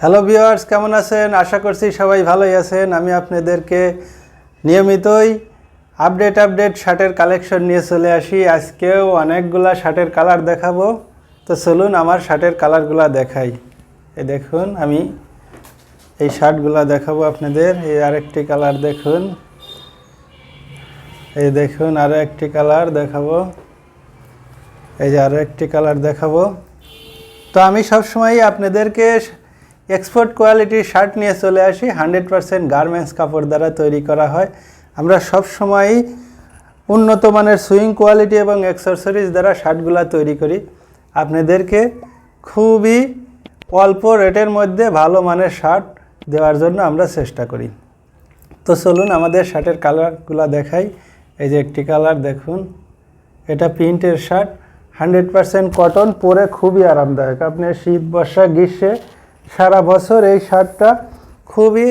Hello viewers কেমন আছেন? আশা করছি সবাই ভালোই আছেন। আমি আপনাদেরকে নিয়মিতই আপডেট আপডেট শার্টের কালেকশন নিয়ে চলে আসি। আজকেও অনেকগুলা শার্টের কালার দেখাবো। তো চলুন আমার শার্টের কালারগুলা দেখাই। এই দেখুন, আমি এই শার্টগুলা দেখাবো আপনাদের। এই আরেকটি কালার দেখুন। এই দেখুন আরও একটি কালার দেখাবো। এই যে আরও একটি কালার দেখাবো। তো আমি সবসময় আপনাদেরকে এক্সপোর্ট কোয়ালিটির শার্ট নিয়ে চলে আসি হান্ড্রেড পারসেন্ট গার্মেন্টস কাপড় দ্বারা তৈরি করা হয়। আমরা সব সবসময়ই উন্নত মানের সুইং কোয়ালিটি এবং অ্যাক্সেসরিজ দ্বারা শার্টগুলা তৈরি করি। আপনাদেরকে খুবই অল্প রেটের মধ্যে ভালো মানের শার্ট দেওয়ার জন্য আমরা চেষ্টা করি। তো চলুন আমাদের শার্টের কালারগুলো দেখাই। এই যে একটি কালার দেখুন, এটা প্রিন্টের শার্ট হান্ড্রেড পারসেন্ট কটন পরে খুবই আরামদায়ক। আপনি শীত, বর্ষা, গ্রীষ্মে সারা বছর এই শার্টটা খুবই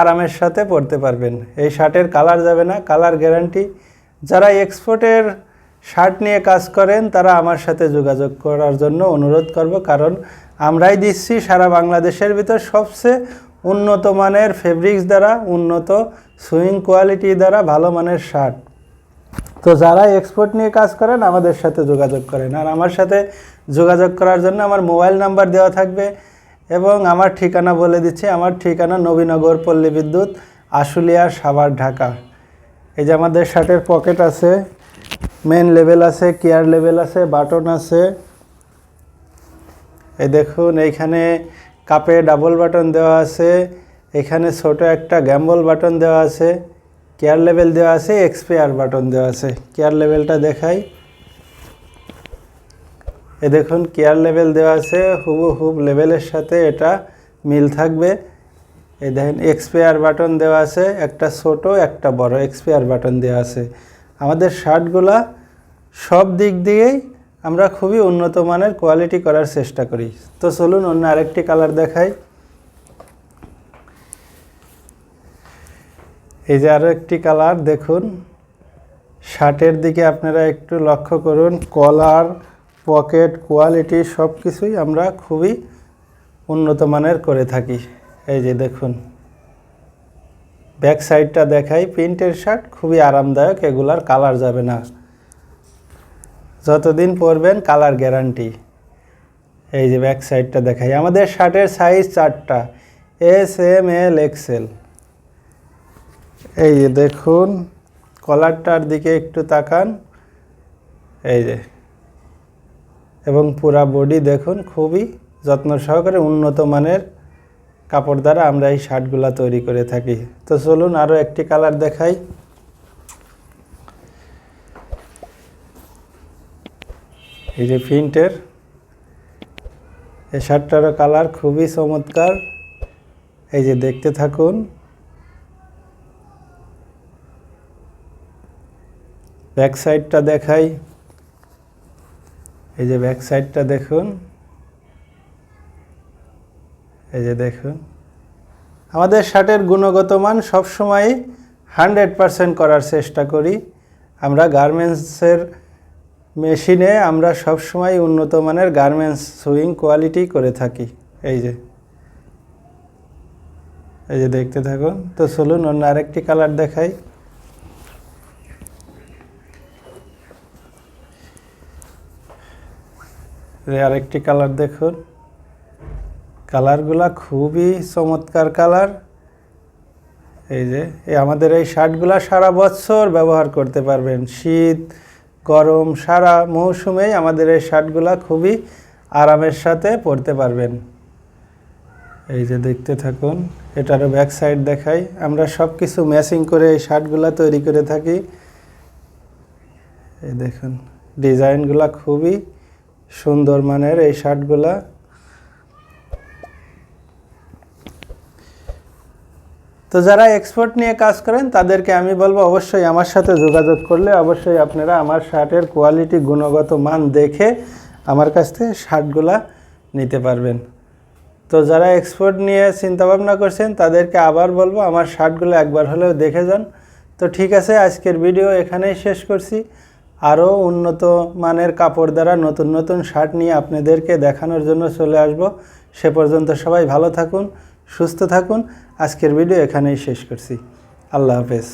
আরামের সাথে পরতে পারবেন। এই শার্টের কালার যাবে না, কালার গ্যারান্টি। যারা এক্সপোর্টের শার্ট নিয়ে কাজ করেন, তারা আমার সাথে যোগাযোগ করার জন্য অনুরোধ করব, কারণ আমরাই দিচ্ছি সারা বাংলাদেশের ভিতর সবচেয়ে উন্নত মানের ফেব্রিক্স দ্বারা, উন্নত সুইং কোয়ালিটি দ্বারা ভালো মানের শার্ট। তো যারা এক্সপোর্ট নিয়ে কাজ করেন, আমাদের সাথে যোগাযোগ করেন। আর আমার সাথে যোগাযোগ করার জন্য আমার মোবাইল নাম্বার দেওয়া থাকবে এবং আমার ঠিকানা বলে দিচ্ছি, আমার ঠিকানা নবীনগর পল্লী বিদ্যুৎ, আশুলিয়া, সাভার, ঢাকা। এই যে আমাদের শার্টের পকেট আছে মেন লেভেল আছে কেয়ার লেভেল আছে বাটন আছে। এই দেখুন, এইখানে কাপে ডাবল বাটন দেওয়া আছে, এখানে ছোট একটা গ্যাম্বল বাটন দেওয়া আছে কেয়ার লেভেল দেওয়া আছে এক্সপেয়ার বাটন দেওয়া আছে। কেয়ার লেভেলটা দেখাই। এ দেখুন কেয়ার লেভেল দেওয়া আছে হুবু হুব লেভেলের সাথে এটা মিল থাকবে। এই দেখেন এক্সপেয়ার বাটন দেওয়া আছে, একটা ছোট, একটা বড় এক্সপেয়ার বাটন দেওয়া আছে। আমাদের শার্টগুলা সব দিক দিয়েই আমরা খুবই উন্নত মানের কোয়ালিটি করার চেষ্টা করি। তো চলুন, অন্য আরেকটি কালার দেখাই। এই যে আরও একটি কালার দেখুন। শার্টের দিকে আপনারা একটু লক্ষ্য করুন কলার পকেট, কোয়ালিটি সব কিছুই আমরা খুবই উন্নত মানের করে থাকি। এই যে দেখুন। ব্যাক সাইডটা দেখাই, প্রিন্টের শার্ট খুবই আরামদায়ক, এগুলার কালার যাবে না। যতদিন পরবেন কালার গ্যারান্টি। এই যে ব্যাক সাইডটা দেখাই, আমাদের শার্টের সাইজ চারটা, এস, এম, এল, এক্সেল। এই যে দেখুন, কলারটার দিকে একটু তাকান। এই যে এবং পুরা বডি দেখুন খুবই যত্ন সহকারে উন্নত মানের কাপড় দ্বারা আমরা এই শার্টগুলো তৈরি করে থাকি। তো চলুন আরও একটি কালার দেখাই। এই যে প্রিন্টের, এই শার্টটারও কালার খুবই চমৎকার। এই যে দেখতে থাকুন। ব্যাক সাইডটা দেখাই। এই যে ব্যাক সাইডটা দেখুন। এই যে দেখুন। আমাদের শার্টের গুণগত মান সবসময় হান্ড্রেড পারসেন্ট করার চেষ্টা করি। আমরা গার্মেন্টসের মেশিনে আমরা সবসময় উন্নত মানের গার্মেন্টস সুইং কোয়ালিটি করে থাকি। এই যে। এই যে দেখতে থাকুন। তো চলুন অন্য আরেকটি কালার দেখাই। আরেকটি কালার দেখুন। কালারগুলা খুবই চমৎকার কালার। এই যে, এই আমাদের এই শার্টগুলা সারা বছর ব্যবহার করতে পারবেন। শীত, গরম, সারা মৌসুমেই আমাদের এই শার্টগুলা খুবই আরামের সাথে পরতে পারবেন। এই যে দেখতে থাকুন, এটারও ব্যাক সাইড দেখাই। আমরা সব কিছু ম্যাচিং করে এই শার্টগুলা তৈরি করে থাকি। এই দেখুন, ডিজাইনগুলা খুবই সুন্দর মানের এই শার্টগুলা। তো যারা এক্সপোর্ট নিয়ে কাজ করেন, তাদেরকে আমি বলব অবশ্যই আমার সাথে যোগাযোগ করলে অবশ্যই আপনারা আমার শার্টের কোয়ালিটি গুণগত মান দেখে আমার কাছ থেকে শার্টগুলা নিতে পারবেন। তো যারা এক্সপোর্ট নিয়ে চিন্তাভাবনা করছেন, তাদেরকে আবার বলব আমার শার্টগুলো একবার হলেও দেখে যান। তো ঠিক আছে, আজকের ভিডিও এখানেই শেষ করছি। আরও উন্নত মানের কাপড় দ্বারা নতুন নতুন শার্ট নিয়ে আপনাদেরকে দেখানোর জন্য চলে আসব। সে পর্যন্ত সবাই ভালো থাকুন, সুস্থ থাকুন। আজকের ভিডিও এখানেই শেষ করছি। আল্লাহ হাফেজ।